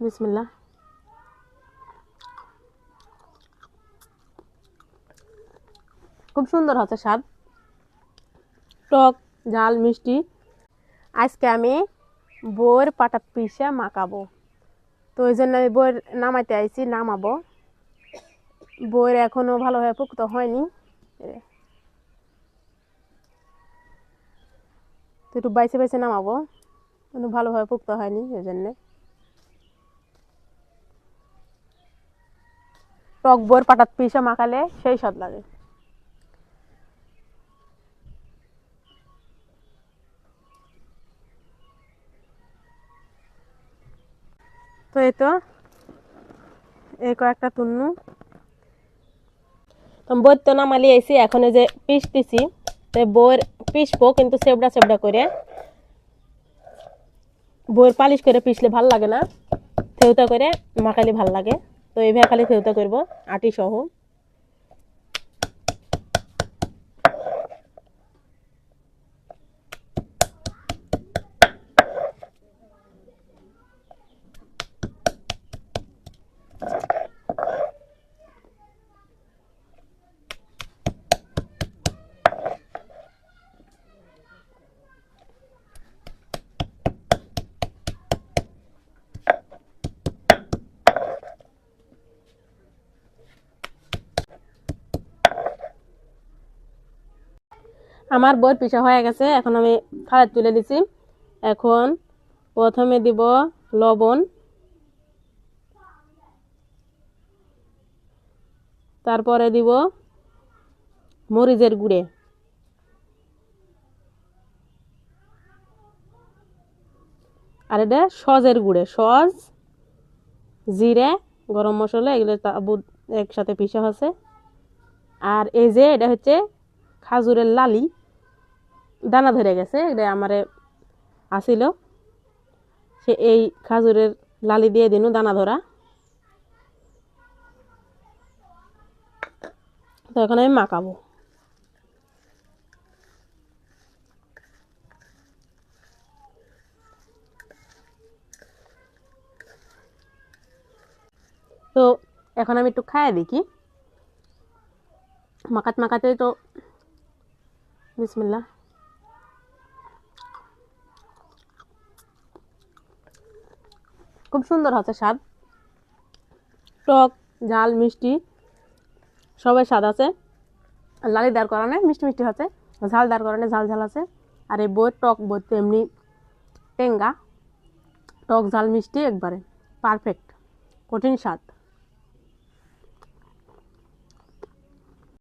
বিসমিল্লা খুব সুন্দর হচ্ছে স্বাদ। টক, ঝাল, মিষ্টি। আজকে আমি বইয়ের পাটা পিসা মাখাবো। তো ওই জন্য আমি বইয়ের নামাইতে আইছি, নামাবো। বইয়ের এখনও ভালোভাবে পুক্ত হয়নি। তো একটু বাইসে বাইসে নামাবো। কিন্তু ভালোভাবে পুক্ত হয়নি ওই জন্যে। টক বইয়ের পাটাত পিসা মাখালে সেই স্বাদ লাগে। তো এই তো, এই কয়েকটা তুন্নু। তো বই তো নামালি আইছি, এখন যে পিস দিছি, তো বইয়ের পিসবো, কিন্তু সেবড়া সেবড়া করে। বইয়ের পালিশ করে পিসলে ভালো লাগে না, থেউতা করে মাখালি ভালো লাগে। তো এইভাবে খালি থেউতা করব আটি সহ। আমার বইয়ের পিঠা হয়ে গেছে, এখন আমি থালায় তুলে দিছি। এখন প্রথমে দিব লবণ, তারপরে দিব মরিচের গুঁড়ে। আর এটা সজের গুঁড়ে, সজ, জিরে, গরম মশলা, এগুলো একসাথে পিসা হচ্ছে আর এই যে এটা হচ্ছে খাজুরের লালি। দানা ধরে গেছে এটা আমারে আসিল। সে এই খাজুরের লালি দিয়ে দিনু দানা ধরা। তো এখন আমি মাখাবো। তো এখন আমি একটু খাইয়ে দেখি। মাখাত মাখাতে তো বিসমিল্লা খুব সুন্দর হচ্ছে স্বাদ। টক, ঝাল, মিষ্টি, সবাই স্বাদ আছে। লালি দাঁড় করানো মিষ্টি মিষ্টি হচ্ছে, ঝাল দাঁড় করানো ঝাল ঝাল আছে। আর এই বই টক বই তো এমনি টেঙ্গা, টক, ঝাল, মিষ্টি একবারে পারফেক্ট কঠিন স্বাদ।